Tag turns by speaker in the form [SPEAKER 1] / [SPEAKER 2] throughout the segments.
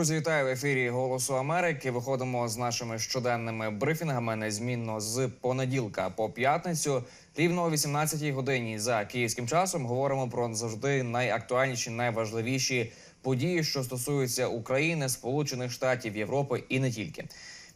[SPEAKER 1] Друзі, вітаю в ефірі Голосу Америки. Виходимо з нашими щоденними брифінгами незмінно з понеділка по п'ятницю. Рівно о 18-й годині за київським часом говоримо про завжди найактуальніші, найважливіші події, що стосуються України, Сполучених Штатів, Європи і не тільки.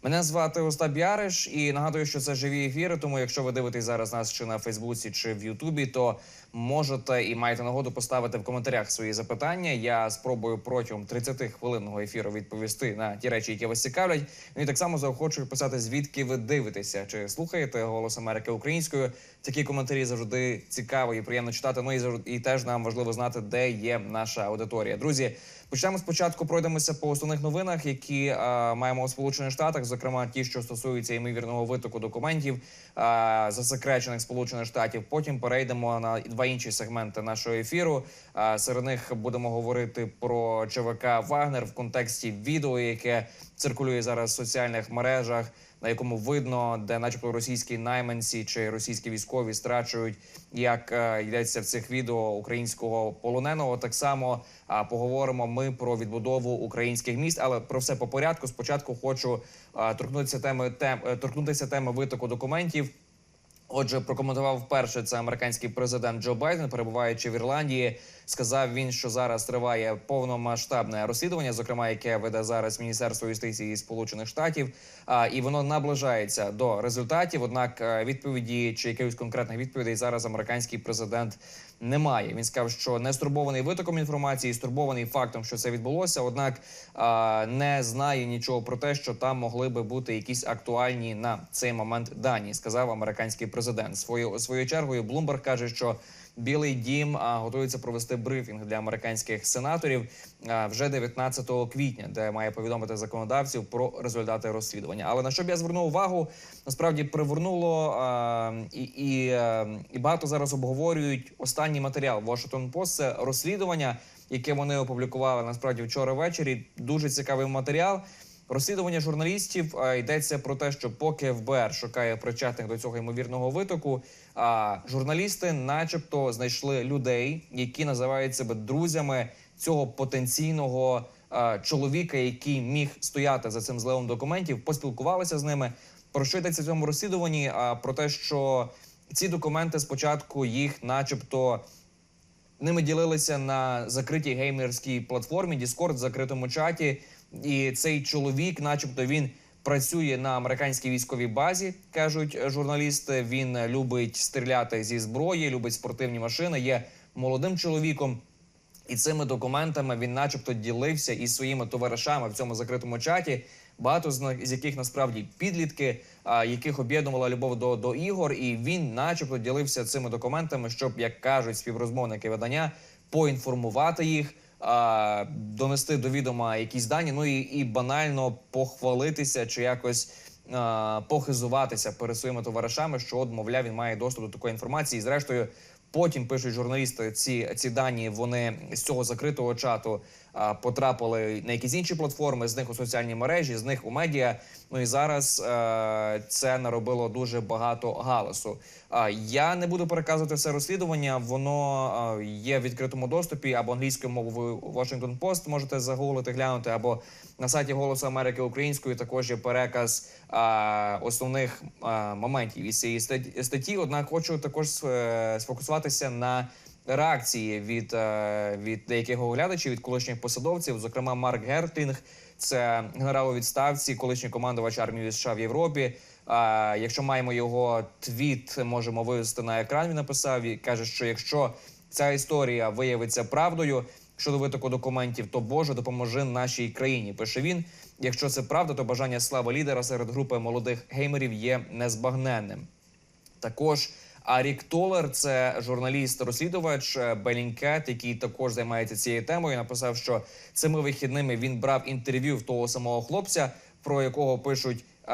[SPEAKER 1] Мене звати Остап Яриш і нагадую, що це живі ефіри. Тому, якщо ви дивитесь зараз нас чи на Фейсбуці, чи в Ютубі, то можете і маєте нагоду поставити в коментарях свої запитання. Я спробую протягом 30 хвилинного ефіру відповісти на ті речі, які вас цікавлять. Ну і так само заохочую писати, звідки ви дивитеся, чи слухаєте голос Америки українською. Такі коментарі завжди цікаво і приємно читати. Ну і і теж нам важливо знати, де є наша аудиторія. Друзі, почнемо спочатку. Пройдемося по основних новинах, які е, маємо у Сполучених Штатах, зокрема ті, що стосуються ймовірного витоку документів е, засекречених Сполучених Штатів. Потім перейдемо на два інші сегменти нашого ефіру. Е, серед них будемо говорити про ЧВК Вагнер в контексті відео, яке циркулює зараз в соціальних мережах на якому видно, де, начебто, російські найманці чи російські військові страчують, як е, йдеться в цих відео українського полоненого. Так само поговоримо ми про відбудову українських міст, але про все по порядку. Спочатку хочу торкнутися теми тем, е, торкнутися теми витоку документів. Отже, прокоментував вперше це американський президент Джо Байден, перебуваючи в Ірландії. Сказав він, що зараз триває повномасштабне розслідування, зокрема, яке веде зараз Міністерство юстиції Сполучених Штатів, а, і воно наближається до результатів. Однак відповіді чи якихось конкретних відповідей зараз американський президент не має. Він сказав, що не стурбований витоком інформації, стурбований фактом, що це відбулося. Однак а, не знає нічого про те, що там могли би бути якісь актуальні на цей момент дані. Сказав американський президент. Свою своєю чергою Блумберг каже, що Білий дім готується провести брифінг для американських сенаторів вже 19 квітня, де має повідомити законодавців про результати розслідування. Але на що б я звернув увагу, насправді привернуло і, і, і багато зараз обговорюють останній матеріал Washington Post. Це розслідування, яке вони опублікували насправді вчора ввечері. Дуже цікавий матеріал. Розслідування журналістів йдеться про те, що поки ФБР шукає причетних до цього ймовірного витоку, журналісти, начебто, знайшли людей, які називають себе друзями цього потенційного чоловіка, який міг стояти за цим зливом документів, поспілкувалися з ними. Про що йдеться в цьому розслідуванні? Про те, що ці документи спочатку їх, начебто. Ними ділилися на закритій геймерській платформі Discord в закритому чаті. І цей чоловік, начебто, він працює на американській військовій базі, кажуть журналісти. Він любить стріляти зі зброї, любить спортивні машини. Є молодим чоловіком. І цими документами він, начебто, ділився із своїми товаришами в цьому закритому чаті. Багато з яких насправді підлітки, яких об'єднувала любов до, до ігор, і він, начебто, ділився цими документами, щоб, як кажуть співрозмовники видання, поінформувати їх, а, донести до відома якісь дані, ну і, і банально похвалитися чи якось похизуватися перед своїми товаришами, що, от, мовляв, він має доступ до такої інформації. І, зрештою, Потім пишуть журналісти, ці, ці дані вони з цього закритого чату потрапили на якісь інші платформи, з них у соціальні мережі, з них у медіа. Ну і зараз е, це наробило дуже багато галасу. Я не буду переказувати все розслідування. Воно є в відкритому доступі або англійською мовою Washington Post можете загуглити, глянути, або на сайті Голосу Америки українською також є переказ основних моментів із цієї статті. Однак хочу також е, сфокусуватися на реакції від, е, від деяких оглядачів, від колишніх посадовців, зокрема Марк Гертлінг, це генерал у відставці, колишній командувач армії США в Європі. А, якщо маємо його твіт, можемо вивести на екран. Він написав і каже, що якщо ця історія виявиться правдою щодо витоку документів, то Боже допоможи нашій країні. Пише він. Якщо це правда, то бажання слави лідера серед групи молодих геймерів є незбагненним. Також Арік Толер, це журналіст-розслідувач Белінкет, який також займається цією темою. Написав, що цими вихідними він брав інтерв'ю в того самого хлопця, про якого пишуть е,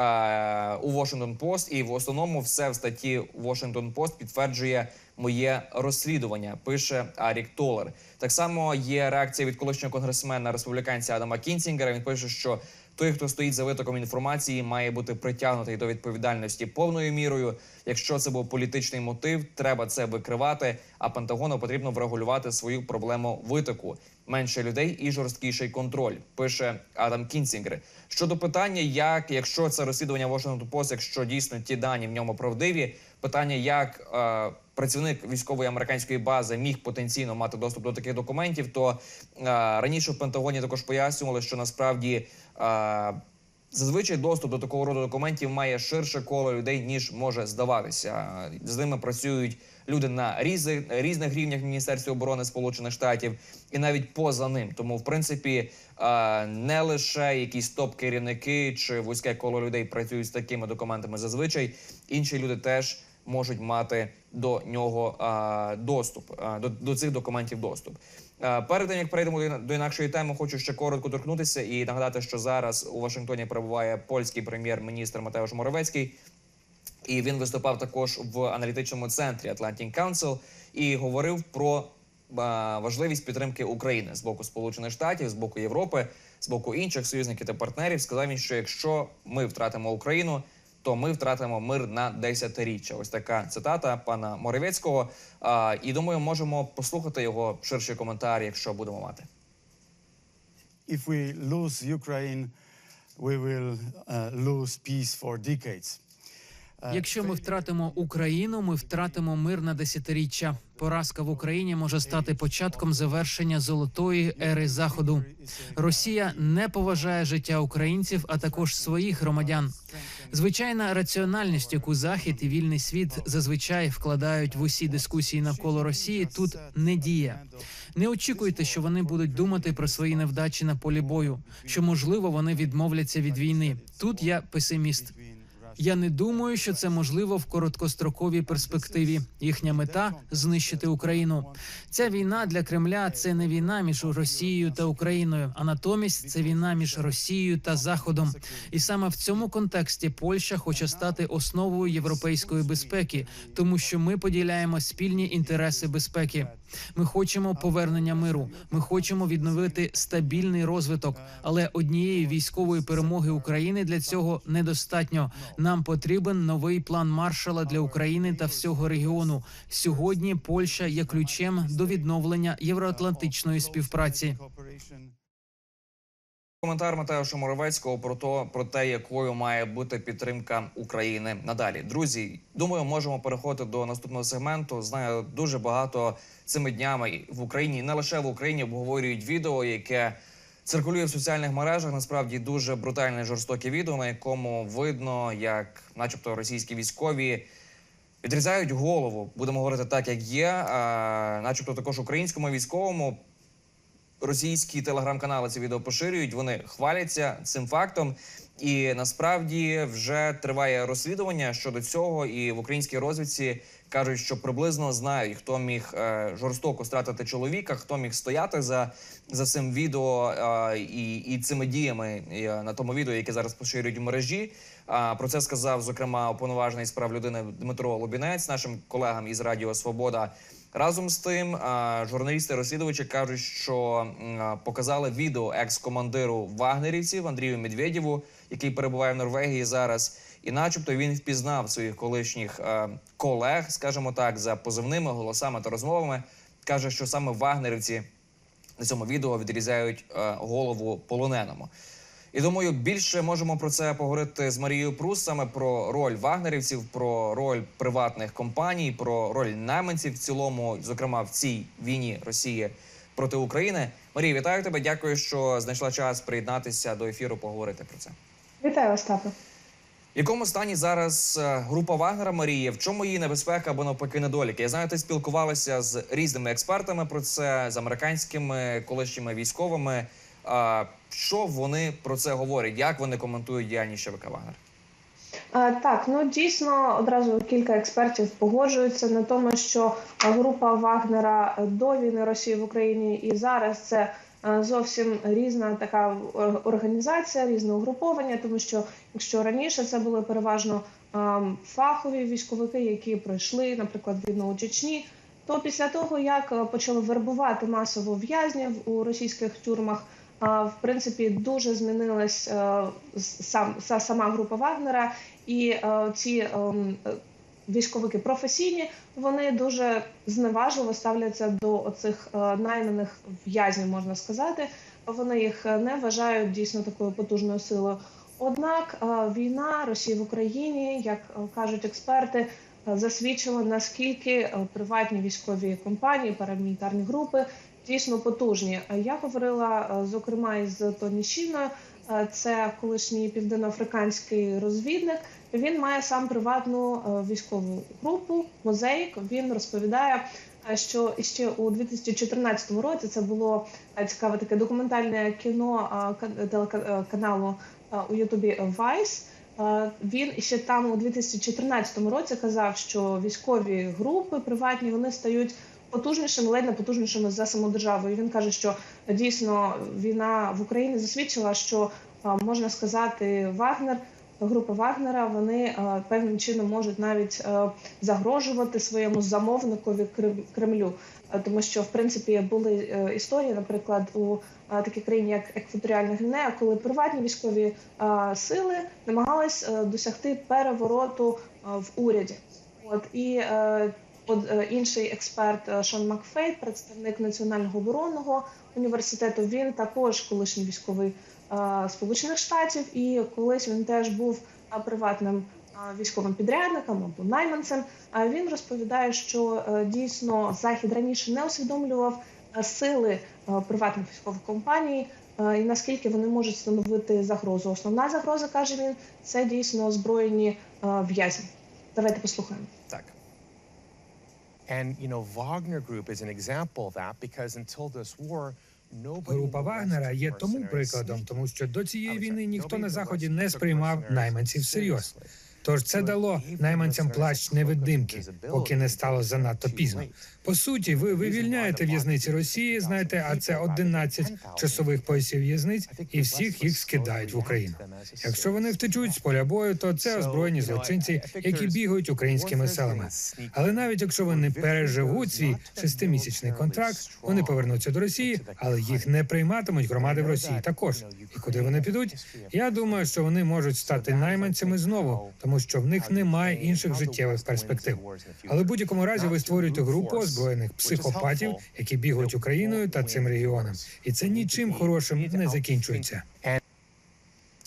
[SPEAKER 1] у Washington Post, і в основному все в статті Washington Post підтверджує моє розслідування. Пише Арік Толер. Так само є реакція від колишнього конгресмена республіканця Адама Кінсінгера. Він пише, що той, хто стоїть за витоком інформації, має бути притягнутий до відповідальності повною мірою. Якщо це був політичний мотив, треба це викривати. А Пентагону потрібно врегулювати свою проблему витоку. Менше людей і жорсткіший контроль. Пише Адам Кінсінгер. Щодо питання, як якщо це розслідування Washington Post, якщо дійсно ті дані в ньому правдиві, питання, як е, працівник військової американської бази міг потенційно мати доступ до таких документів, то е, раніше в Пентагоні також пояснювали, що насправді. Е, Зазвичай доступ до такого роду документів має ширше коло людей ніж може здаватися. З ними працюють люди на різних, різних рівнях Міністерства оборони Сполучених Штатів і навіть поза ним. Тому, в принципі, не лише якісь топ-керівники чи вузьке коло людей працюють з такими документами. Зазвичай інші люди теж можуть мати до нього доступ до, до цих документів доступ. Е, Перед тим як перейдемо до інакшої теми, хочу ще коротко торкнутися і нагадати, що зараз у Вашингтоні перебуває польський прем'єр-міністр Матеуш Моровецький. І він виступав також в аналітичному центрі Atlantic Council і говорив про важливість підтримки України з боку Сполучених Штатів, з боку Європи, з боку інших союзників та партнерів. Сказав він, що якщо ми втратимо Україну, то ми втратимо мир на десятиріччя. Ось така цитата пана Моровецького. І думаю, можемо послухати його ширший коментар, якщо будемо мати.
[SPEAKER 2] if we lose Ukraine, we will uh, lose peace for decades. Uh,
[SPEAKER 3] Якщо ми втратимо Україну, ми втратимо мир на десятиріччя. Поразка в Україні може стати початком завершення золотої ери заходу. Росія не поважає життя українців, а також своїх громадян. Звичайна раціональність, яку захід і вільний світ зазвичай вкладають в усі дискусії навколо Росії, тут не діє. Не очікуйте, що вони будуть думати про свої невдачі на полі бою, що можливо вони відмовляться від війни. Тут я песиміст. Я не думаю, що це можливо в короткостроковій перспективі. Їхня мета знищити Україну. Ця війна для Кремля це не війна між Росією та Україною, а натомість це війна між Росією та Заходом. І саме в цьому контексті Польща хоче стати основою європейської безпеки, тому що ми поділяємо спільні інтереси безпеки. Ми хочемо повернення миру. Ми хочемо відновити стабільний розвиток, але однієї військової перемоги України для цього недостатньо. Нам потрібен новий план маршала для України та всього регіону. Сьогодні Польща є ключем до відновлення євроатлантичної співпраці.
[SPEAKER 1] Коментар Матеуша Моровецького про то про те, якою має бути підтримка України надалі. Друзі, думаю, можемо переходити до наступного сегменту. Знаю, дуже багато цими днями в Україні, не лише в Україні, обговорюють відео, яке циркулює в соціальних мережах. Насправді дуже брутальне жорстоке відео, на якому видно, як, начебто, російські військові. Відрізають голову, будемо говорити так, як є. А, начебто, також українському військовому російські телеграм-канали це відео поширюють. Вони хваляться цим фактом. І насправді вже триває розслідування щодо цього. І в українській розвідці кажуть, що приблизно знають, хто міг е, жорстоко стратити чоловіка, хто міг стояти за, за цим відео е, і, і цими діями е, на тому відео, яке зараз поширюють в мережі. Про це сказав зокрема уповноважений з прав людини Дмитро Лубінець, нашим колегам із Радіо Свобода. Разом з тим, журналісти-розслідувачі кажуть, що показали відео екс-командиру вагнерівців Андрію Медведєву, який перебуває в Норвегії зараз, і, начебто, він впізнав своїх колишніх е, колег, скажімо так, за позивними голосами та розмовами. каже, що саме вагнерівці на цьому відео відрізають е, голову полоненому. І думаю, більше можемо про це поговорити з Марією Прус саме про роль вагнерівців, про роль приватних компаній, про роль найманців в цілому, зокрема в цій війні Росії проти України. Марія, вітаю тебе. Дякую, що знайшла час приєднатися до ефіру, поговорити про це.
[SPEAKER 4] Вітаю, Остапе.
[SPEAKER 1] В якому стані зараз е, група Вагнера Марія? В чому її небезпека або навпаки недоліки? Я знаю, ти спілкувалася з різними експертами про це, з американськими колишніми військовими. Що вони про це говорять? Як вони коментують діяльність ШВК Вагнер?
[SPEAKER 4] Так, ну дійсно одразу кілька експертів погоджуються на тому, що група Вагнера до війни Росії в Україні і зараз це зовсім різна така організація, різне угруповання, тому що якщо раніше це були переважно фахові військовики, які пройшли, наприклад, війну у Чечні, то після того, як почали вербувати масово в'язнів у російських тюрмах, в принципі дуже змінилась е, сам сама група Вагнера, і е, ці е, військовики професійні, вони дуже зневажливо ставляться до оцих е, найманих в'язнів, можна сказати. Вони їх не вважають дійсно такою потужною силою. Однак війна Росії в Україні, як кажуть експерти, засвідчила наскільки приватні військові компанії, парамілітарні групи дійсно потужні. Я говорила е, зокрема із Тоні Шіною, е, це колишній південноафриканський розвідник. Він має сам приватну е, військову групу Мозаїк. Він розповідає, що ще у 2014 році це було цікаве таке документальне кіно телеканалу у Ютубі Vice. Він ще там у 2014 році казав, що військові групи приватні вони стають потужнішими, ледь не потужнішими за саму державу. І він каже, що дійсно війна в Україні засвідчила, що е, можна сказати, Вагнер. Група Вагнера вони е, певним чином можуть навіть е, загрожувати своєму замовникові Кремлю, тому що в принципі були історії, наприклад, у такій країні, як Екваторіальна Гвінея, коли приватні військові сили намагались досягти перевороту в уряді. От і інший експерт е, Шон Макфейт, представник Національного оборонного університету, він також колишній військовий е, Сполучених Штатів, і колись він теж був е, приватним е, військовим підрядником або найманцем. А він розповідає, що е, дійсно захід раніше не усвідомлював е, сили е, приватних військових компаній. е, І наскільки вони можуть становити загрозу? Основна загроза каже він це дійсно озброєні е, в'язні. Давайте послухаємо.
[SPEAKER 5] And you know, Wagner Group is an example of that because until this war,
[SPEAKER 6] Група Вагнера є тому прикладом, тому що до цієї війни ніхто на заході не сприймав найманців всерйоз. Тож це дало найманцям плащ невидимки, поки не стало занадто пізно. По суті, ви вивільняєте в'язниці Росії, знаєте, а це 11 часових поясів в'язниць, і всіх їх скидають в Україну. Якщо вони втечуть з поля бою, то це озброєні злочинці, які бігають українськими селами. Але навіть якщо вони переживуть свій шестимісячний контракт, вони повернуться до Росії, але їх не прийматимуть громади в Росії також. І куди вони підуть? Я думаю, що вони можуть стати найманцями знову, тому що в них немає інших життєвих перспектив. Але в будь-якому разі ви створюєте групу озброєних психопатів, які бігають Україною та цим регіоном, і це нічим хорошим не закінчується.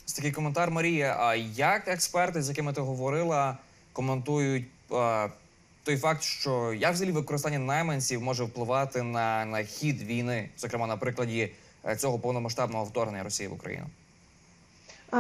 [SPEAKER 1] Ось такий коментар Марія. А як експерти, з якими ти говорила, коментують а, той факт, що як взагалі використання найманців може впливати на, на хід війни, зокрема на прикладі е, цього повномасштабного вторгнення Росії в Україну?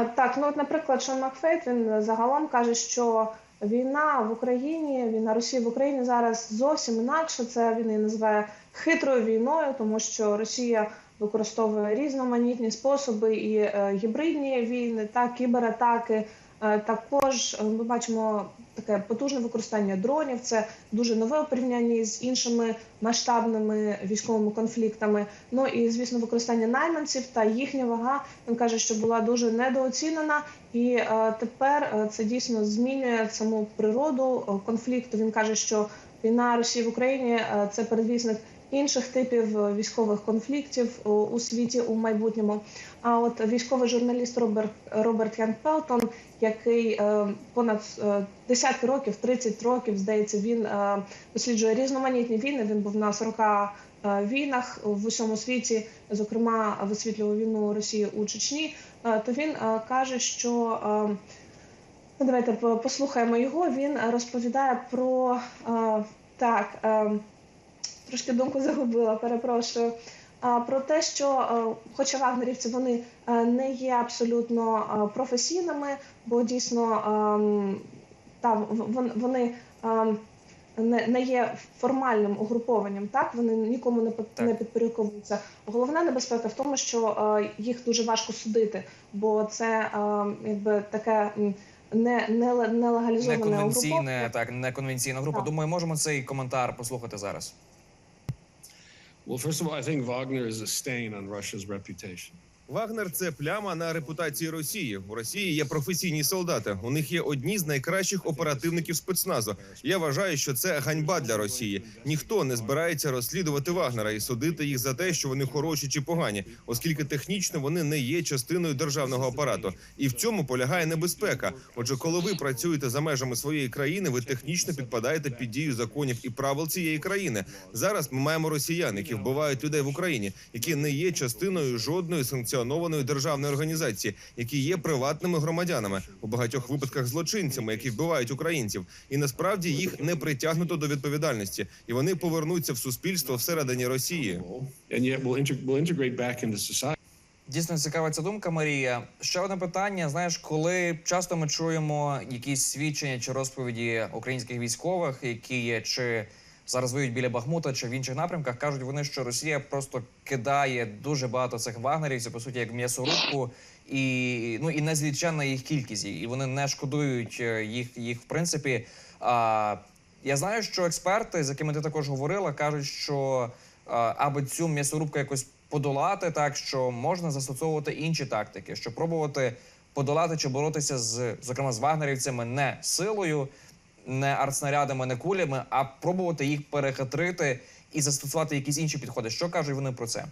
[SPEAKER 4] Так, ну от, наприклад, Шон Макфейт він загалом каже, що війна в Україні, війна Росії в Україні зараз зовсім інакше. Це він і називає хитрою війною, тому що Росія використовує різноманітні способи і е, гібридні війни, та кібератаки. Е, також е, ми бачимо таке потужне використання дронів. Це дуже нове у порівнянні з іншими масштабними військовими конфліктами. Ну і звісно, використання найманців та їхня вага. Він каже, що була дуже недооцінена, і е, тепер це дійсно змінює саму природу конфлікту. Він каже, що війна Росії в Україні це передвісник інших типів е, військових конфліктів у, у світі у майбутньому. А от військовий журналіст Роберт Роберт Ян Пелтон, який е, понад е, десятки років, 30 років, здається, він е, досліджує різноманітні війни. Він був на 40 е, війнах в усьому світі, зокрема висвітлював війну Росії у Чечні. Е, то він е, каже, що е, ну, давайте по- послухаємо його. Він е, розповідає про е, так. Трошки думку загубила, перепрошую. Про те, що е, хоча вагнерівці вони е, не є абсолютно е, професійними, бо дійсно ем, та, вони ем, не, не є формальним угрупованням, так вони нікому не не підпорядковуються. Головна небезпека в тому, що їх дуже важко судити, бо це якби таке не, не, ле- нелегалізоване угруповання.
[SPEAKER 1] Неконвенційне, так, неконвенційна група.
[SPEAKER 4] Так.
[SPEAKER 1] Думаю, можемо цей коментар послухати зараз.
[SPEAKER 7] Well, first of all, I think Wagner is a stain on Russia's reputation.
[SPEAKER 8] Вагнер це пляма на репутації Росії. У Росії є професійні солдати. У них є одні з найкращих оперативників спецназу. Я вважаю, що це ганьба для Росії. Ніхто не збирається розслідувати Вагнера і судити їх за те, що вони хороші чи погані, оскільки технічно вони не є частиною державного апарату. І в цьому полягає небезпека. Отже, коли ви працюєте за межами своєї країни, ви технічно підпадаєте під дію законів і правил цієї країни. Зараз ми маємо росіян, які вбивають людей в Україні, які не є частиною жодної санкціонованої державної організації, які є приватними громадянами у багатьох випадках злочинцями, які вбивають українців, і насправді їх не притягнуто до відповідальності, і вони повернуться в суспільство всередині Росії.
[SPEAKER 1] Дійсно цікава ця думка, Марія. Ще одне питання. Знаєш, коли часто ми чуємо якісь свідчення чи розповіді українських військових, які є чи зараз воюють біля Бахмута чи в інших напрямках, кажуть вони, що Росія просто кидає дуже багато цих вагнерівців, по суті, як м'ясорубку, і ну і незліченна їх кількість, і вони не шкодують е, їх, їх в принципі. А, я знаю, що експерти, з якими ти також говорила, кажуть, що а, аби цю м'ясорубку якось подолати, так що можна застосовувати інші тактики, що пробувати подолати чи боротися з зокрема з вагнерівцями не силою, не артснарядами, не кулями, а пробувати їх перехитрити і застосувати якісь інші підходи. Що кажуть вони про це?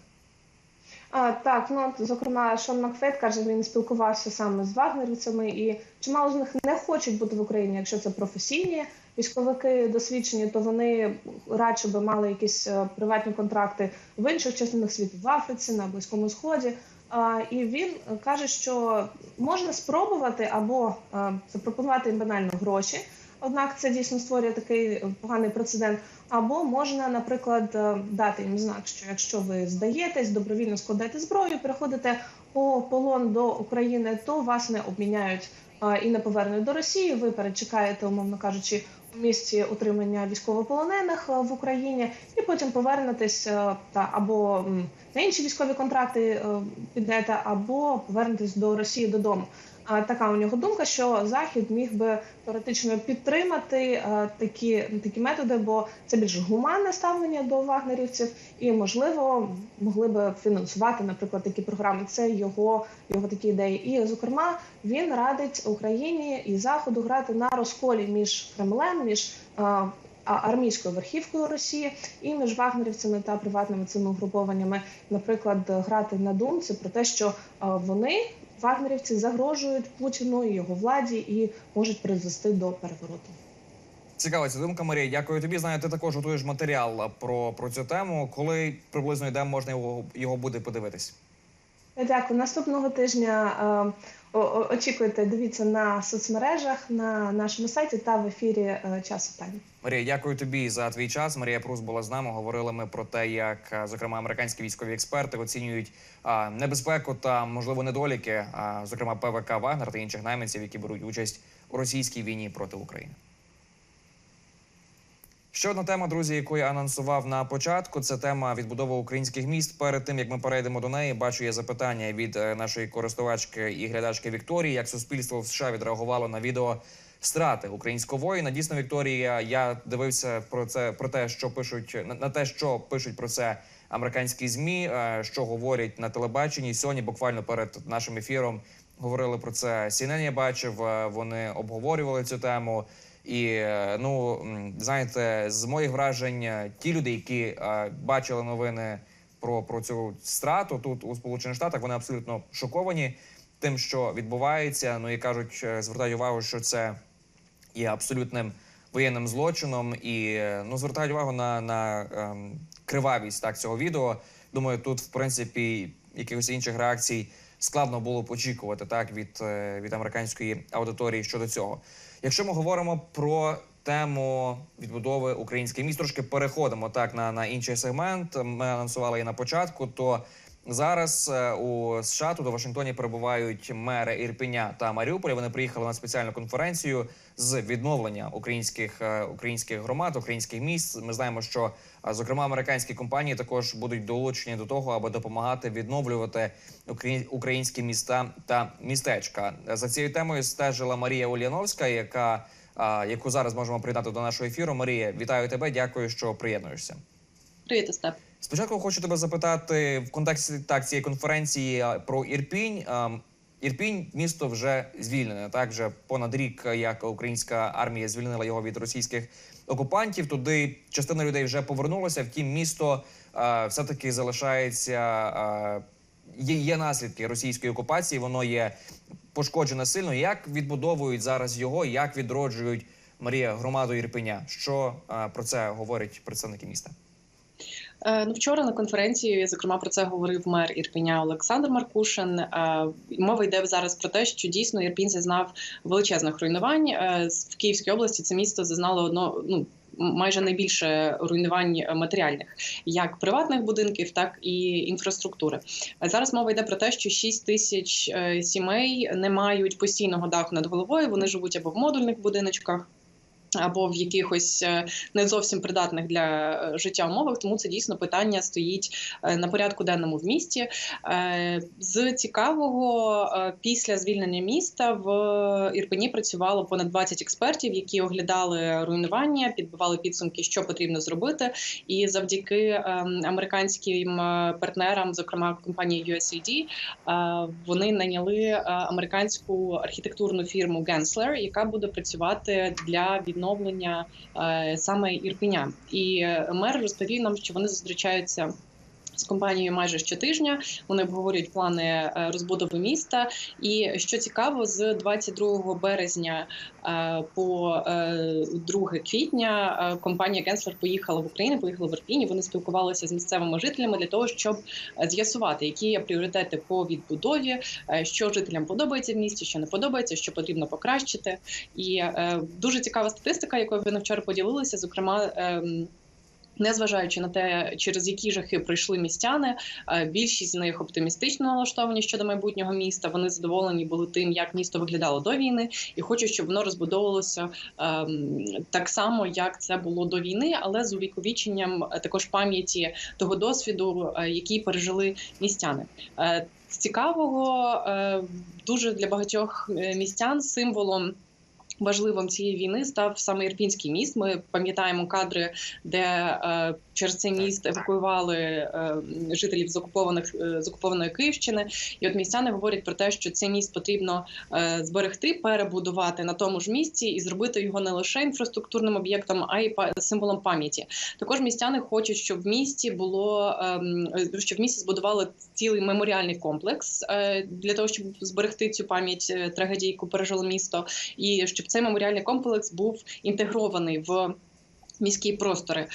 [SPEAKER 4] А, так, ну зокрема, Шон Макфейт каже, він спілкувався саме з вагнерівцями, і чимало з них не хочуть бути в Україні, якщо це професійні військовики досвідчені, то вони радше би мали якісь е, приватні контракти в інших частинах світу, в Африці, на Близькому Сході. А, і він каже, що можна спробувати або е, запропонувати їм банально гроші. Однак це дійсно створює такий поганий прецедент. Або можна, наприклад, е, дати їм знак, що якщо ви здаєтесь, добровільно складаєте зброю, переходите у полон до України, то вас не обміняють е, і не повернуть до Росії. Ви перечекаєте, умовно кажучи, у місці утримання військовополонених е, в Україні, і потім повернетесь та або на інші військові контракти підете, або повернетесь до Росії додому. Така у нього думка, що Захід міг би теоретично підтримати е, такі, такі методи, бо це більш гуманне ставлення до вагнерівців, і можливо могли би фінансувати, наприклад, такі програми. Це його, його такі ідеї. І зокрема, він радить Україні і Заходу грати на розколі між Кремлем, між е, армійською верхівкою Росії і між вагнерівцями та приватними цими угрупованнями, наприклад, грати на думці про те, що е, вони вагнерівці загрожують Путіну і його владі і можуть призвести до перевороту.
[SPEAKER 1] Цікава ця думка, Марія. Дякую тобі. Знаю, ти також готуєш матеріал про, про цю тему. Коли приблизно йде, можна його, його буде подивитись.
[SPEAKER 4] Дякую. Наступного тижня е, очікуйте, дивіться на соцмережах, на нашому сайті та в ефірі е, часу тайм.
[SPEAKER 1] Марія, дякую тобі за твій час. Марія Прус була з нами. Говорили ми про те, як зокрема американські військові експерти оцінюють небезпеку та можливо недоліки, зокрема ПВК Вагнер та інших найманців, які беруть участь у російській війні проти України. Ще одна тема, друзі, яку я анонсував на початку, це тема відбудови українських міст. Перед тим як ми перейдемо до неї, бачу є запитання від е, нашої користувачки і глядачки Вікторії, як суспільство в США відреагувало на відео страти українського воїна. Дійсно, Вікторія, я дивився про це про те, що пишуть на, те, що пишуть про це американські змі, е, що говорять на телебаченні. Сьогодні буквально перед нашим ефіром говорили про це. CNN я бачив. е, Вони обговорювали цю тему. І е, ну знаєте, з моїх вражень, е, ті люди, які е, бачили новини про, про цю страту тут у Сполучених Штатах, вони абсолютно шоковані тим, що відбувається. Ну і кажуть, звертають увагу, що це є абсолютним воєнним злочином, і ну звертають увагу на, на ем, кривавість так цього відео. Думаю, тут в принципі якихось інших реакцій складно було б очікувати так від, від американської аудиторії щодо цього. Якщо ми говоримо про тему відбудови українських міст, трошки переходимо так на, на інший сегмент. Ми анонсували і на початку. То зараз е, у США тут у Вашингтоні перебувають мери Ірпеня та Маріуполя. Вони приїхали на спеціальну конференцію з відновлення українських е, українських громад, українських міст. Ми знаємо, що е, зокрема американські компанії також будуть долучені до того, аби допомагати відновлювати украї- українські міста та містечка. За цією темою стежила Марія Ульяновська, яка яку зараз можемо прийняти до нашого ефіру. Марія, вітаю тебе. Дякую, що приєднуєшся.
[SPEAKER 9] Привіт, Остап.
[SPEAKER 1] Спочатку хочу тебе запитати в контексті так цієї конференції про Ірпінь. Ірпінь місто вже звільнене. Так вже понад рік, як українська армія звільнила його від російських окупантів. Туди частина людей вже повернулася. Втім, місто все таки залишається. Є, є наслідки російської окупації. Воно є пошкоджене сильно. Як відбудовують зараз його? Як відроджують Марія громаду Ірпеня? Що про це говорять представники міста?
[SPEAKER 9] Е, Ну, вчора на конференції, зокрема, про це говорив мер Ірпеня Олександр Маркушин. Е, Мова йде зараз про те, що дійсно Ірпінь зазнав величезних руйнувань. Е, В Київській області це місто зазнало одно ну. Майже найбільше руйнувань матеріальних, як приватних будинків, так і інфраструктури. Зараз мова йде про те, що 6 тисяч сімей не мають постійного даху над головою. Вони живуть або в модульних будиночках, або в якихось е, не зовсім придатних для е, життя умовах. Тому це дійсно питання стоїть е, на порядку денному в місті. З цікавого після звільнення міста в Ірпені працювало понад 20 експертів, які оглядали руйнування, підбивали підсумки, що потрібно зробити. І завдяки е, американським партнерам, зокрема компанії USAID, вони найняли американську архітектурну фірму Gensler, яка буде працювати для відновлення е, саме Ірпеня. І е, мер розповів нам, що вони зустрічаються. З компанією майже щотижня вони обговорюють плани е, розбудови міста. І що цікаво, з 22 березня е, по е, 2 квітня е, компанія Генслер поїхала в Україну, поїхала в Ірпінь. Вони спілкувалися з місцевими жителями для того, щоб з'ясувати, які є пріоритети по відбудові, що жителям подобається в місті, що не подобається, що потрібно покращити. І дуже цікава статистика, якою вони вчора поділилися, зокрема. Незважаючи на те, через які жахи прийшли містяни, е, більшість з них оптимістично налаштовані щодо майбутнього міста. Вони задоволені були тим, як місто виглядало до війни, і хочуть, щоб воно розбудовувалося ем, так само, як це було до війни, але з увіковіченням е, також пам'яті того досвіду, е, який пережили містяни. Цікавого дуже для багатьох містян символом. Важливим цієї війни став саме Ірпінський міст. Ми пам'ятаємо кадри, де е, через цей міст евакуювали е, жителів з окупованих е, з окупованої Київщини. І от містяни говорять про те, що цей міст потрібно е, зберегти, перебудувати на тому ж місці і зробити його не лише інфраструктурним об'єктом, а й символом пам'яті. Також містяни хочуть, щоб в місті було ем, щоб в місті збудували цілий меморіальний комплекс для того, щоб зберегти цю пам'ять трагедії, яку пережило місто, і щоб цей меморіальний комплекс був інтегрований в. Міські простори.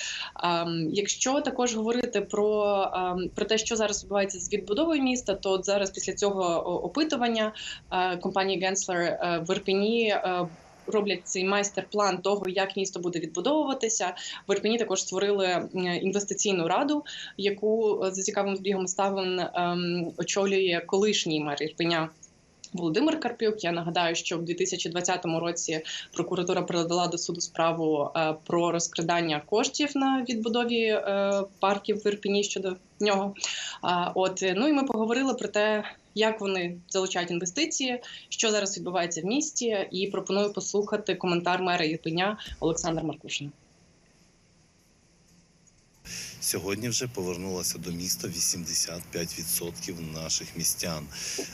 [SPEAKER 9] Ем, якщо також говорити про, ем, про те, що зараз відбувається з відбудовою міста, то от зараз після цього опитування е, компанії Генслер в Ірпені е, роблять цей майстер-план того, як місто буде відбудовуватися. В Ірпені також створили інвестиційну раду, яку е, за цікавим збігом ставин ем, очолює колишній мер Ірпеня. Володимир Карпюк. Я нагадаю, що в 2020 році прокуратура передала до суду справу е, про розкрадання коштів на відбудові е, парків в Ірпені щодо нього. От е, ну і ми поговорили про те, як вони залучають інвестиції, що зараз відбувається в місті, і пропоную послухати коментар мера Ірпеня Олександра Маркушина.
[SPEAKER 10] Сьогодні вже повернулося до міста 85% наших містян.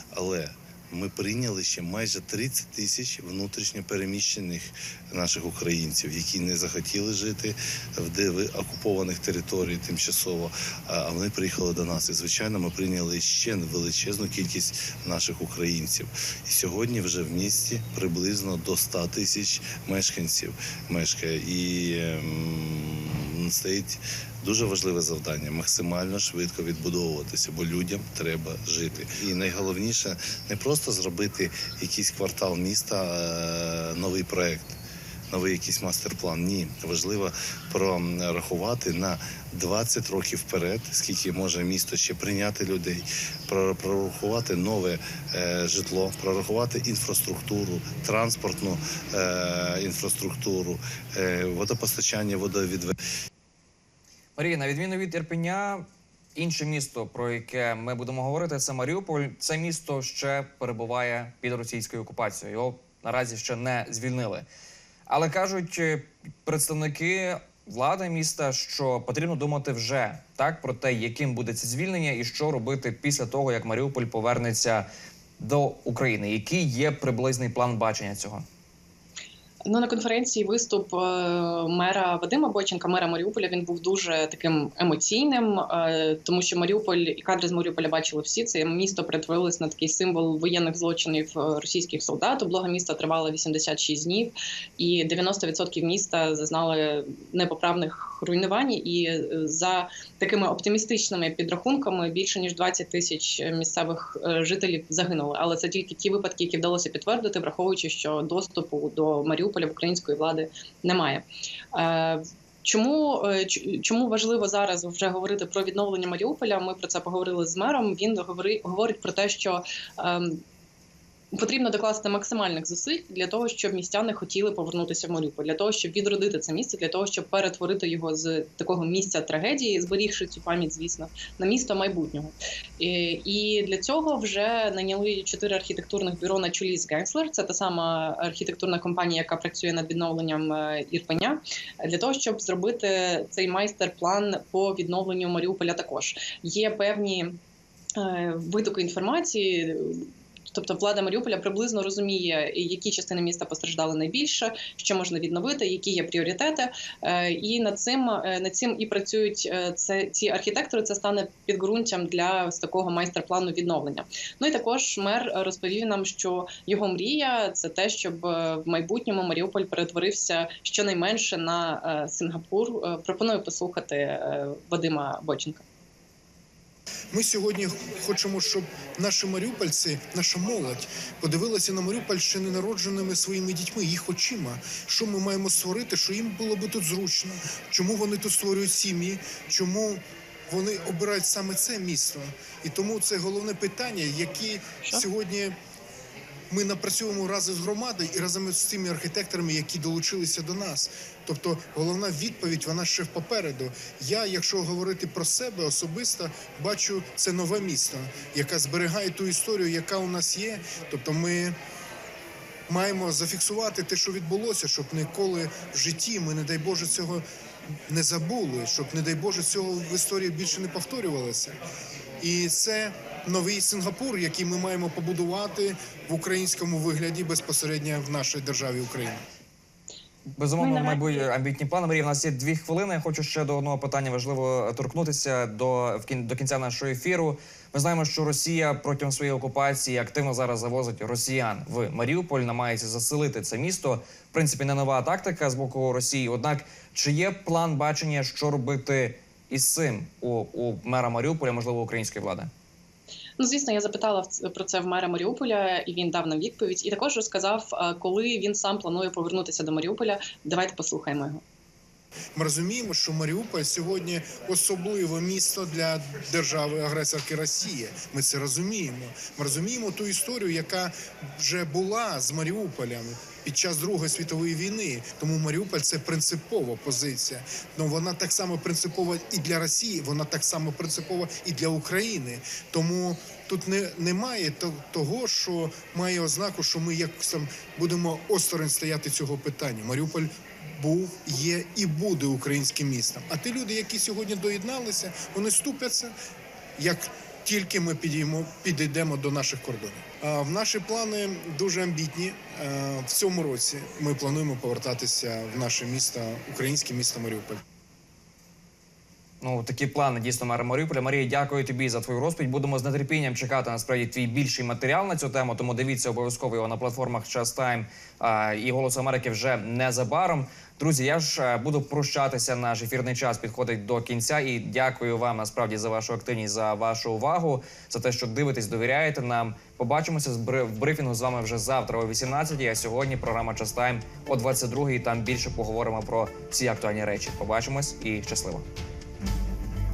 [SPEAKER 10] Але ми прийняли ще майже 30 тисяч внутрішньо переміщених наших українців, які не захотіли жити в в окупованих територій тимчасово. А а вони приїхали до нас. І звичайно, ми прийняли ще величезну кількість наших українців. І сьогодні вже в місті приблизно до 100 тисяч мешканців мешкає. І ем, стоїть дуже важливе завдання максимально швидко відбудовуватися, бо людям треба жити. І найголовніше не просто зробити якийсь квартал міста, е, новий проект. Новий якийсь мастер-план. Ні, важливо прорахувати на 20 років вперед, скільки може місто ще прийняти людей, про- прорахувати нове е, житло, прорахувати інфраструктуру, транспортну е, інфраструктуру, е, водопостачання, водовідведення.
[SPEAKER 1] Марія, на відміну від Ірпеня, інше місто, про яке ми будемо говорити, це Маріуполь. Це місто ще перебуває під російською окупацією. Його наразі ще не звільнили. Але кажуть е, представники влада міста, що потрібно думати вже так про те, яким буде це звільнення, і що робити після того, як Маріуполь повернеться до України. Який є приблизний план бачення цього?
[SPEAKER 9] Ну на конференції виступ е, мера Вадима Бойченка, мера Маріуполя. Він був дуже таким емоційним, е, тому що Маріуполь і кадри з Маріуполя бачили всі. Це місто перетворилось на такий символ воєнних злочинів е, російських солдат. Облога міста тривала 86 днів, і 90% міста зазнали непоправних руйнувань. І за такими оптимістичними підрахунками більше ніж 20 тисяч місцевих жителів загинули. Але це тільки ті випадки, які вдалося підтвердити, враховуючи, що доступу до Маріуполя в української влади немає. Е, Чому е, чому важливо зараз вже говорити про відновлення Маріуполя? Ми про це поговорили з мером. Він говори, говорить про те, що ем, потрібно докласти максимальних зусиль для того, щоб містяни хотіли повернутися в Маріуполь, для того, щоб відродити це місце, для того, щоб перетворити його з такого місця трагедії, зберігши цю пам'ять, звісно, на місто майбутнього. І, для цього вже наняли чотири архітектурних бюро на чолі з Генслер. Це та сама архітектурна компанія, яка працює над відновленням е, Ірпеня, для того, щоб зробити цей майстер-план по відновленню Маріуполя. Також є певні е, витоки інформації. Тобто влада Маріуполя приблизно розуміє, які частини міста постраждали найбільше, що можна відновити, які є пріоритети, Е, і над цим е, над цим і працюють е, це ці архітектори. Це стане підґрунтям для ось такого майстер-плану відновлення. Ну і також мер розповів нам, що його мрія це те, щоб в майбутньому Маріуполь перетворився щонайменше на Сингапур. Пропоную послухати Вадима Боченка.
[SPEAKER 11] Ми сьогодні хочемо, щоб наші маріупольці, наша молодь подивилася на Маріуполь ще ненародженими своїми дітьми, їх очима. Що ми маємо створити, що їм було би тут зручно? Чому вони тут створюють сім'ї? Чому вони обирають саме це місто? І тому це головне питання, які сьогодні. Ми напрацьовуємо разом з громадою і разом з тими архітекторами, які долучилися до нас. Тобто, головна відповідь вона ще попереду. Я, якщо говорити про себе особисто, бачу це нове місто, яке зберігає ту історію, яка у нас є. Тобто, ми маємо зафіксувати те, що відбулося, щоб ніколи в житті ми, не дай Боже, цього не забули, щоб, не дай Боже, цього в історії більше не повторювалося. І це новий Сингапур, який ми маємо побудувати в українському вигляді безпосередньо в нашій державі Україна.
[SPEAKER 1] Безумовно,
[SPEAKER 9] Ми
[SPEAKER 1] амбітні плани. Марія, у нас є дві хвилини. Я хочу ще до одного питання важливо торкнутися до в кін- до кінця нашого ефіру. Ми знаємо, що Росія протягом своєї окупації активно зараз завозить росіян в Маріуполь, намагається заселити це місто. В принципі, не нова тактика з боку Росії. Однак, чи є план бачення, що робити із цим у, у мера Маріуполя, можливо, української влади?
[SPEAKER 9] Ну, звісно, я запитала про це в мера Маріуполя, і він дав нам відповідь. І також розказав, е, коли він сам планує повернутися до Маріуполя. Давайте послухаємо його.
[SPEAKER 11] Ми розуміємо, що Маріуполь сьогодні особливе місто для держави агресорки Росії. Ми це розуміємо. Ми розуміємо ту історію, яка вже була з Маріуполем під час Другої світової війни. Тому Маріуполь це принципова позиція. Ну вона так само принципова і для Росії, вона так само принципова і для України. Тому тут не немає то- того, що має ознаку, що ми якось там будемо осторонь стояти цього питання. Маріуполь був, є і буде українським містом. А ті люди, які сьогодні доєдналися, вони ступляться, як тільки ми підіймо, підійдемо до наших кордонів. В наші плани дуже амбітні. В цьому році ми плануємо повертатися в наше місто, українське місто Маріуполь.
[SPEAKER 1] Ну, такі плани дійсно мера Маріуполя. Марія, дякую тобі за твою розповідь. Будемо з нетерпінням чекати насправді твій більший матеріал на цю тему. Тому дивіться обов'язково його на платформах Час Тайм і Голос Америки вже незабаром. Друзі, я ж е, буду прощатися. Наш ефірний час підходить до кінця. І дякую вам насправді за вашу активність, за вашу увагу, за те, що дивитесь, довіряєте нам. Побачимося в брифінгу з вами вже завтра о 18 А сьогодні програма Час Тайм о 22 Там більше поговоримо про ці актуальні речі. Побачимось і щасливо.